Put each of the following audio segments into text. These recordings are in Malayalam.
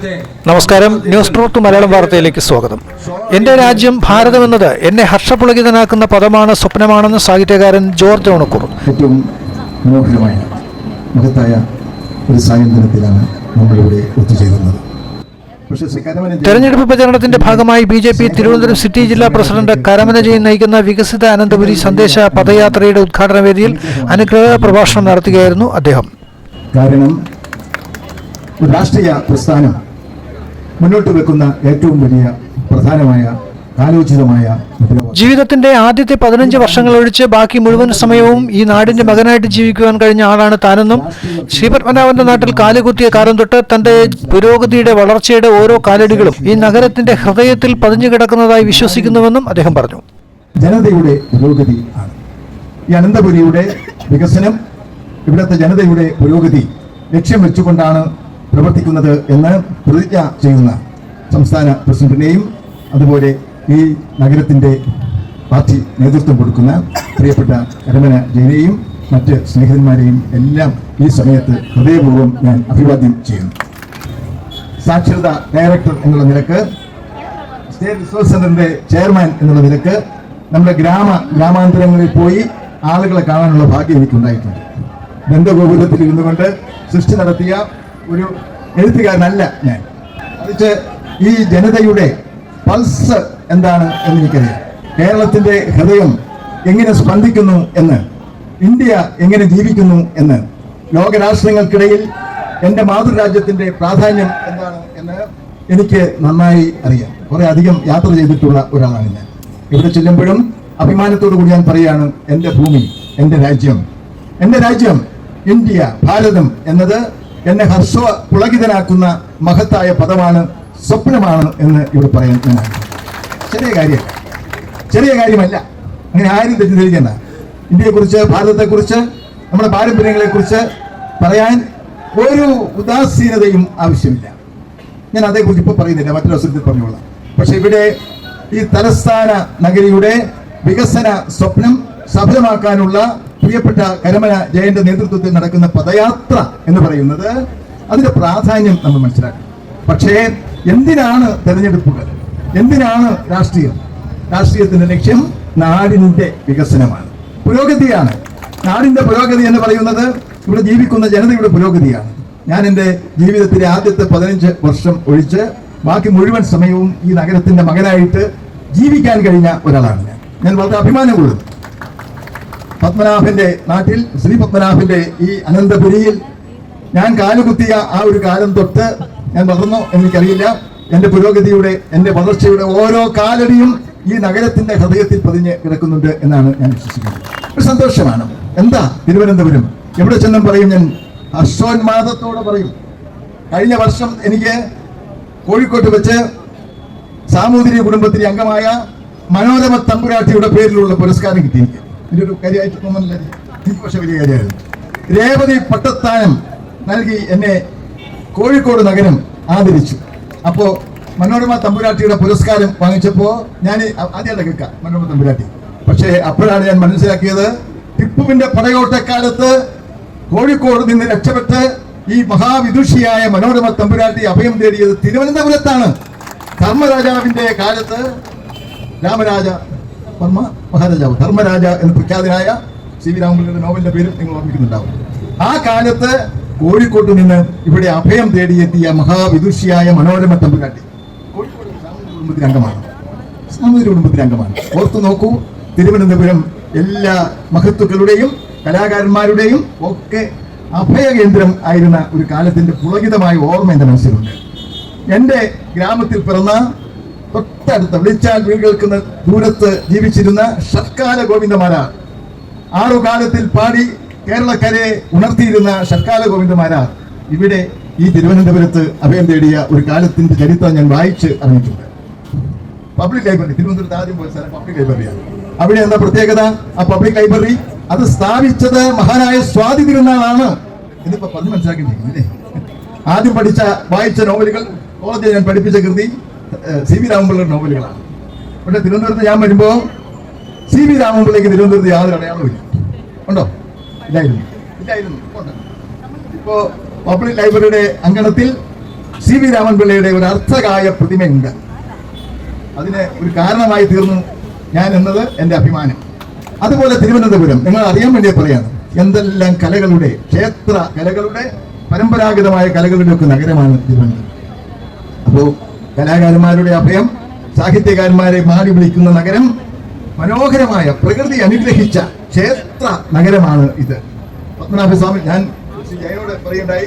നമസ്കാരം. ന്യൂസ് ട്രൂത്ത് മലയാളം വാർത്തയിലേക്ക് സ്വാഗതം. എന്റെ രാജ്യം ഭാരതം എന്നത് എന്നെ ഹർഷപുളകിതനാക്കുന്ന പദമാണ് സ്വപ്നമാണെന്ന് സാഹിത്യകാരൻ ജോർജ് ഓണക്കൂർ. ഏറ്റവും മനോഹരമായ മഹത്തായ ഒരു സായന്ത്രത്തിലാണ് നമ്മളിവിടെ ഒത്തുചേരുന്നത്. തെരഞ്ഞെടുപ്പ് പ്രചരണത്തിന്റെ ഭാഗമായി B J P Thiruvananthapuram city ജില്ലാ പ്രസിഡന്റ് കരമനജയൻ നയിക്കുന്ന വികസിത അനന്തപുരി സന്ദേശ പദയാത്രയുടെ ഉദ്ഘാടന വേദിയിൽ അനുഗ്രഹ പ്രഭാഷണം നടത്തുകയായിരുന്നു അദ്ദേഹം. കാരണം ഒരു രാഷ്ട്രീയ പ്രസ്ഥാനം മുന്നോട്ട് വെക്കുന്ന ഏറ്റവും വലിയ പ്രധാനമായ കാലോചിതമായ ജീവിതത്തിന്റെ ആദ്യത്തെ പതിനഞ്ച് വർഷങ്ങൾ ഒഴിച്ച് ബാക്കി മുഴുവൻ സമയവും ഈ നാടിന്റെ മകനായിട്ട് ജീവിക്കുവാൻ കഴിഞ്ഞ ആളാണ് താനെന്നും ശ്രീപത്മനാഭന്റെ നാട്ടിൽ കാലുകുത്തിയ കാലം തൊട്ട് തന്റെ പുരോഗതിയുടെ വളർച്ചയുടെ ഓരോ കാലടികളും ഈ നഗരത്തിന്റെ ഹൃദയത്തിൽ പതിഞ്ഞു കിടക്കുന്നതായി വിശ്വസിക്കുന്നുവെന്നും അദ്ദേഹം പറഞ്ഞു. ജനതയുടെ പുരോഗതി ആണ്. ഈ അനന്തപുരിയുടെ വികസനം ഇവിടുത്തെ ജനതയുടെ പുരോഗതി ലക്ഷ്യം വെച്ചുകൊണ്ടാണ് പ്രവർത്തിക്കുന്നത് എന്ന് പ്രതിജ്ഞ ചെയ്യുന്ന സംസ്ഥാന പ്രസിഡന്റിനെയും അതുപോലെ ഈ നഗരത്തിന്റെ പാർട്ടി നേതൃത്വം കൊടുക്കുന്ന പ്രിയപ്പെട്ട കരമന ജയനെയും മറ്റ് സ്നേഹിതന്മാരെയും എല്ലാം ഈ സമയത്ത് ഹൃദയപൂർവം ഞാൻ അഭിവാദ്യം ചെയ്യുന്നു. സാക്ഷരതാ ഡയറക്ടർ എന്നുള്ള നിലയ്ക്ക് സ്റ്റേറ്റ് റിസോഴ്സ് സെന്ററിന്റെ ചെയർമാൻ എന്നുള്ള നിലയ്ക്ക് നമ്മുടെ ഗ്രാമ ഗ്രാമാന്തരങ്ങളിൽ പോയി ആളുകളെ കാണാനുള്ള ഭാഗ്യം എനിക്കുണ്ടായിട്ടുണ്ട്. ബന്ധഗോപുരത്തിൽ ഇരുന്നുകൊണ്ട് സൃഷ്ടി നടത്തിയ ഒരു എഴുത്തുകാരനല്ല ഞാൻ. മറിച്ച് ഈ ജനതയുടെ പൾസ് എന്താണ് എന്ന് എനിക്കറിയാം കേരളത്തിന്റെ ഹൃദയം എങ്ങനെ സ്പന്ദിക്കുന്നു എന്ന് ഇന്ത്യ എങ്ങനെ ജീവിക്കുന്നു എന്ന് ലോകരാഷ്ട്രങ്ങൾക്കിടയിൽ എന്റെ മാതൃരാജ്യത്തിന്റെ പ്രാധാന്യം എന്താണ് എന്ന് എനിക്ക് നന്നായി അറിയാം. കുറേ അധികം യാത്ര ചെയ്തിട്ടുള്ള ഒരാളാണ് ഞാൻ. ഇവിടെ ചെല്ലുമ്പോഴും അഭിമാനത്തോടു കൂടി ഞാൻ പറയുകയാണ് എന്റെ ഭൂമി എന്റെ രാജ്യം എന്റെ രാജ്യം ഇന്ത്യ ഭാരതം എന്നത് എന്നെ ഹർഷ പുളകിതനാക്കുന്ന മഹത്തായ പദമാണ് സ്വപ്നമാണ് എന്ന് ഇവിടെ പറയാൻ ഞാൻ ചെറിയ കാര്യം. ചെറിയ കാര്യമല്ല. അങ്ങനെ ആരും തെറ്റിദ്ധരിക്കേണ്ട. ഇന്ത്യയെക്കുറിച്ച് ഭാരതത്തെക്കുറിച്ച് നമ്മുടെ പാരമ്പര്യങ്ങളെക്കുറിച്ച് പറയാൻ ഒരു ഉദാസീനതയും ആവശ്യമില്ല. ഞാൻ അതേക്കുറിച്ച് ഇപ്പോൾ പറയുന്നില്ല. മറ്റൊരവസരത്തിൽ പറഞ്ഞോളാം. പക്ഷെ ഇവിടെ ഈ തലസ്ഥാന നഗരിയുടെ വികസന സ്വപ്നം സഫലമാക്കാനുള്ള പ്രിയപ്പെട്ട കരമന ജയന്റെ നേതൃത്വത്തിൽ നടക്കുന്ന പദയാത്ര എന്ന് പറയുന്നത് അതിന്റെ പ്രാധാന്യം നമ്മൾ മനസ്സിലാക്കണം. പക്ഷേ എന്തിനാണ് തെരഞ്ഞെടുപ്പുകൾ? എന്തിനാണ് രാഷ്ട്രീയം? രാഷ്ട്രീയത്തിന്റെ ലക്ഷ്യം നാടിന്റെ വികസനമാണ്. പുരോഗതിയാണ്. നാടിന്റെ പുരോഗതി എന്ന് പറയുന്നത് ഇവിടെ ജീവിക്കുന്ന ജനതയുടെ പുരോഗതിയാണ്. ഞാൻ എന്റെ ജീവിതത്തിലെ ആദ്യത്തെ പതിനഞ്ച് വർഷം ഒഴിച്ച് ബാക്കി മുഴുവൻ സമയവും ഈ നഗരത്തിന്റെ മകനായിട്ട് ജീവിക്കാൻ കഴിഞ്ഞ ഒരാളാണ് ഞാൻ. ഞാൻ വളരെ അഭിമാനം കൊള്ളുന്നു പത്മനാഭന്റെ നാട്ടിൽ ശ്രീ പത്മനാഭന്റെ ഈ അനന്തപുരിയിൽ ഞാൻ കാലുകുത്തിയ ആ ഒരു കാലം തൊട്ട് ഞാൻ വളർന്നു എനിക്കറിയില്ല എന്റെ പുരോഗതിയുടെ എന്റെ വളർച്ചയുടെ ഓരോ കാലടിയും ഈ നഗരത്തിന്റെ ഹൃദയത്തിൽ പതിഞ്ഞ് കിടക്കുന്നുണ്ട് എന്നാണ് ഞാൻ വിശ്വസിക്കുന്നത്. ഒരു സന്തോഷമാണ്. എന്താ തിരുവനന്തപുരം? എവിടെ ചെന്നും പറയും ഞാൻ? ഹർഷോന്മാദത്തോടെ പറയും. കഴിഞ്ഞ വർഷം എനിക്ക് കോഴിക്കോട്ട് വെച്ച് സാമൂതിരി കുടുംബത്തിലെ അംഗമായ മനോരമ തമ്പുരാട്ടിയുടെ പേരിലുള്ള പുരസ്കാരം കിട്ടി ഒരു കാര്യമായിട്ട് തോന്നുന്നില്ല. പക്ഷെ വലിയ കാര്യമായിരുന്നു. രേവതി പട്ടസ്ഥാനം നൽകി എന്നെ കോഴിക്കോട് നഗരം ആദരിച്ചു. അപ്പോൾ മനോരമ തമ്പുരാട്ടിയുടെ പുരസ്കാരം വാങ്ങിച്ചപ്പോൾ ഞാൻ ആദ്യമായിട്ട് കേൾക്കാം മനോരമ തമ്പുരാട്ടി. പക്ഷേ അപ്പോഴാണ് ഞാൻ മനസ്സിലാക്കിയത് ടിപ്പുവിന്റെ പടയോട്ടക്കാലത്ത് കോഴിക്കോട് നിന്ന് രക്ഷപ്പെട്ട് ഈ മഹാവിദുഷിയായ മനോരമ തമ്പുരാട്ടി അഭയം തേടിയത് തിരുവനന്തപുരത്താണ്. ധർമ്മരാജാവിന്റെ കാലത്ത് രാമരാജ വർമ്മ മഹാരാജാവ് ധർമ്മരാജ എന്ന് പ്രഖ്യാതനായ സി വി രാമകൃഷ്ണന്റെ നോവലിന്റെ പേരും നിങ്ങൾ ഓർമ്മിക്കുന്നുണ്ടാവും. ആ കാലത്ത് കോഴിക്കോട്ട് നിന്ന് ഇവിടെ അഭയം തേടിയെത്തിയ മഹാവിദുഷിയായ മനോരമ തമ്പുരാട്ടി കോഴിക്കോട് കുടുംബത്തിലെ അംഗമാണ്. സാമൂതിരി കുടുംബത്തിലെ അംഗമാണ്. ഓർത്തു നോക്കൂ തിരുവനന്തപുരം എല്ലാ മഹത്വക്കളുടെയും കലാകാരന്മാരുടെയും ഒക്കെ അഭയകേന്ദ്രം ആയിരുന്ന ഒരു കാലത്തിന്റെ പുളകിതമായ ഓർമ്മ എന്റെ മനസ്സിലുണ്ട്. എന്റെ ഗ്രാമത്തിൽ പിറന്ന തൊട്ടടുത്ത വിളിച്ചാൽ വീട് ദൂരത്ത് ജീവിച്ചിരുന്ന ഷർക്കാല ഗോവിന്ദമാരാർ ആറു കാലത്തിൽ പാടി കേരളക്കരയെ ഉണർത്തിയിരുന്ന ഷർക്കാല ഗോവിന്ദമാരാർ ഇവിടെ ഈ തിരുവനന്തപുരത്ത് അഭയം തേടിയ ഒരു കാലത്തിന്റെ ചരിത്രം ഞാൻ വായിച്ച് അറിഞ്ഞിട്ടുണ്ട്. പബ്ലിക് ലൈബ്രറി തിരുവനന്തപുരത്ത് ആദ്യം പോയ സ്ഥലം പബ്ലിക് ലൈബ്രറിയാണ് അവിടെ എന്താ പ്രത്യേകത? ആ പബ്ലിക് ലൈബ്രറി അത് സ്ഥാപിച്ചത് മഹാനായ സ്വാതി തിരുനാളാണ്. ഇതിപ്പോ പറഞ്ഞു മനസ്സിലാക്കിയിട്ടില്ലേ ആദ്യം പഠിച്ച വായിച്ച നോവലുകൾ കോളേജിൽ ഞാൻ പഠിപ്പിച്ച കൃതി സി വി രാമപിള്ളയുടെ നോവലുകളാണ്. പക്ഷെ തിരുവനന്തപുരത്ത് ഞാൻ വരുമ്പോൾ സി വി രാമപിള്ളയ്ക്ക് തിരുവനന്തപുരത്ത് യാതൊരു അടയാളവും ഇല്ല. ഉണ്ടോ? ഇല്ലായിരുന്നു. ഇല്ലായിരുന്നു. ഉണ്ട്. ഇപ്പോ പബ്ലിക് ലൈബ്രറിയുടെ അങ്കണത്തിൽ സി വി രാമൻപിള്ളയുടെ ഒരു അർത്ഥകായ പ്രതിമയുണ്ട്. അതിന് ഒരു കാരണമായി തീർന്നു ഞാൻ എന്നത് എന്റെ അഭിമാനം. അതുപോലെ തിരുവനന്തപുരം നിങ്ങൾ അറിയാൻ വേണ്ടി പറയാണ്. എന്തെല്ലാം കലകളുടെ ക്ഷേത്ര കലകളുടെ പരമ്പരാഗതമായ കലകളുടെ ഒക്കെ നഗരമാണ് തിരുവനന്തപുരം. അപ്പോ കലാകാരന്മാരുടെ അഭയം സാഹിത്യകാരന്മാരെ മാറി വിളിക്കുന്ന നഗരം മനോഹരമായ പ്രകൃതി അനുഗ്രഹിച്ച ക്ഷേത്ര നഗരമാണ് ഇത്. പത്മനാഭസ്വാമി ഞാൻ ജയനോട് പറയുണ്ടായി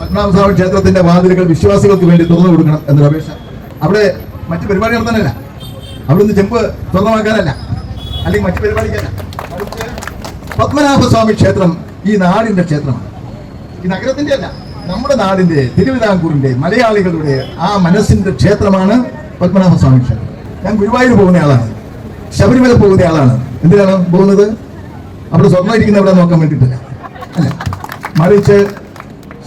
പത്മനാഭസ്വാമി ക്ഷേത്രത്തിന്റെ വാതിലുകൾ വിശ്വാസികൾക്ക് വേണ്ടി തുറന്നു കൊടുക്കണം എന്നൊരു അപേക്ഷ. അവിടെ മറ്റു പരിപാടി നടത്താനല്ല. അവിടുന്ന് ചെമ്പ് സ്വന്തമാക്കാനല്ല. അല്ലെങ്കിൽ മറ്റു പരിപാടിക്കല്ല. പത്മനാഭസ്വാമി ക്ഷേത്രം ഈ നാടിന്റെ ക്ഷേത്രമാണ്. ഈ നഗരത്തിന്റെ അല്ല നമ്മുടെ നാടിന്റെ തിരുവിതാംകൂറിന്റെ മലയാളികളുടെ ആ മനസ്സിന്റെ ക്ഷേത്രമാണ് പത്മനാഭ സ്വാമി ക്ഷേത്രം. ഞാൻ ഗുരുവായൂർ പോകുന്ന ആളാണ്. ശബരിമല പോകുന്ന ആളാണ്. എന്തിനാണ് പോകുന്നത്? അവിടെ സ്വർണം അവിടെ നോക്കാൻ വേണ്ടിയിട്ടില്ല. അല്ല മറിച്ച്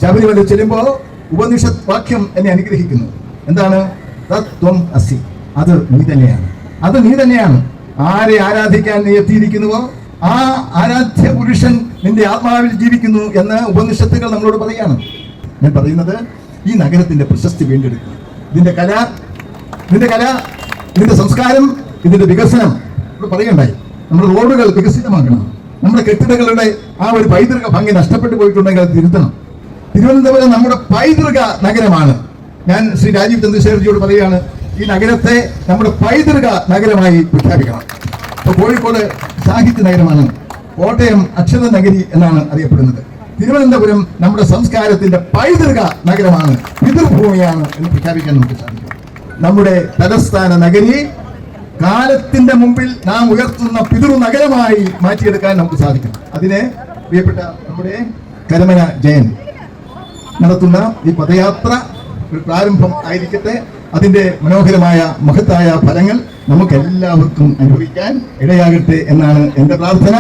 ശബരിമല ചെല്ലുമ്പോൾ ഉപനിഷത് വാക്യം എന്നെ അനുഗ്രഹിക്കുന്നു. എന്താണ്? തത്വം അസി അത് നീ തന്നെയാണ്. അത് നീ തന്നെയാണ്. ആരെ ആരാധിക്കാൻ നീ എത്തിയിരിക്കുന്നുവോ? ആ ആരാധ്യ പുരുഷൻ നിന്റെ ആത്മാവിൽ ജീവിക്കുന്നു എന്ന് ഉപനിഷത്തുകൾ നമ്മളോട് പറയാണ്. ഞാൻ പറയുന്നത് ഈ നഗരത്തിന്റെ പ്രശസ്തി വീണ്ടെടുക്കുക. ഇതിന്റെ കല ഇതിന്റെ കല ഇതിന്റെ സംസ്കാരം ഇതിന്റെ വികസനം. പറയണ്ടായി. നമ്മുടെ റോഡുകൾ വികസിതമാക്കണം നമ്മുടെ കെട്ടിടങ്ങളുടെ ആ ഒരു പൈതൃക ഭംഗി നഷ്ടപ്പെട്ടു പോയിട്ടുണ്ടെങ്കിൽ അത് തിരുത്തണം. തിരുവനന്തപുരം നമ്മുടെ പൈതൃക നഗരമാണ്. ഞാൻ ശ്രീ രാജീവ് ചന്ദ്രശേഖർജിയോട് പറയുകയാണ് ഈ നഗരത്തെ നമ്മുടെ പൈതൃക നഗരമായി പ്രഖ്യാപിക്കണം. ഇപ്പൊ കോഴിക്കോട് സാഹിത്യ നഗരമാണ്. കോട്ടയം അക്ഷര നഗരി എന്നാണ് അറിയപ്പെടുന്നത്. തിരുവനന്തപുരം നമ്മുടെ സംസ്കാരത്തിന്റെ പൈതൃക നഗരമാണ് പിതൃഭൂമിയാണ് എന്ന് പ്രഖ്യാപിക്കാൻ നമുക്ക് സാധിക്കും. നമ്മുടെ തലസ്ഥാന നഗരി കാലത്തിന്റെ മുമ്പിൽ നാം ഉയർത്തുന്ന പിതൃ നഗരമായി മാറ്റിയെടുക്കാൻ നമുക്ക് സാധിക്കും. അതിനെ പ്രിയപ്പെട്ട നമ്മുടെ കരമന ജയൻ നടത്തുന്ന ഈ പദയാത്ര ഒരു പ്രാരംഭം ആയിരിക്കട്ടെ. അതിന്റെ മനോഹരമായ മഹത്തായ ഫലങ്ങൾ നമുക്ക് എല്ലാവർക്കും അനുഭവിക്കാൻ ഇടയാകട്ടെ എന്നാണ് എന്റെ പ്രാർത്ഥന.